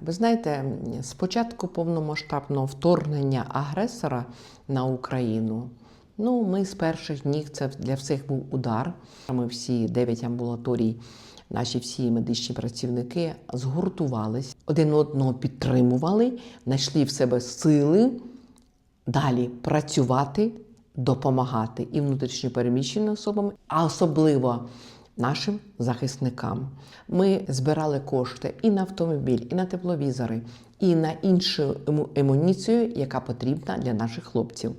Ви знаєте, з початку повномасштабного вторгнення агресора на Україну, ну, ми з перших днів це для всіх був удар. Ми всі дев'ять амбулаторій, наші всі медичні працівники згуртувались, один одного підтримували, знайшли в себе сили далі працювати, допомагати і внутрішньопереміщеним особам, а особливо нашим захисникам. Ми збирали кошти і на автомобіль, і на тепловізори, і на іншу емуніцію, яка потрібна для наших хлопців.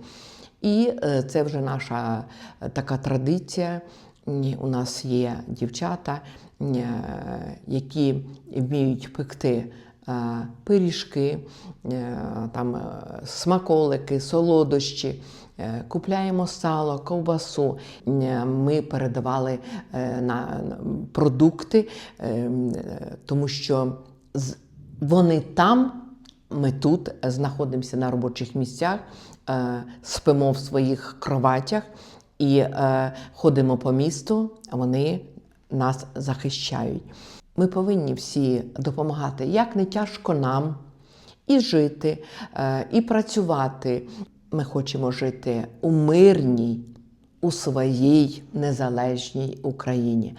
І е, це вже наша е, така традиція. У нас є дівчата, е, які вміють пекти пиріжки, там, смаколики, солодощі. Е, Купляємо сало, ковбасу. Е, Ми передавали е, на продукти, тому що вони там, ми тут знаходимося на робочих місцях, спимо в своїх кроватях і ходимо по місту, вони нас захищають. Ми повинні всі допомагати, як не тяжко нам і жити, і працювати. Ми хочемо жити у мирній, у своїй незалежній Україні.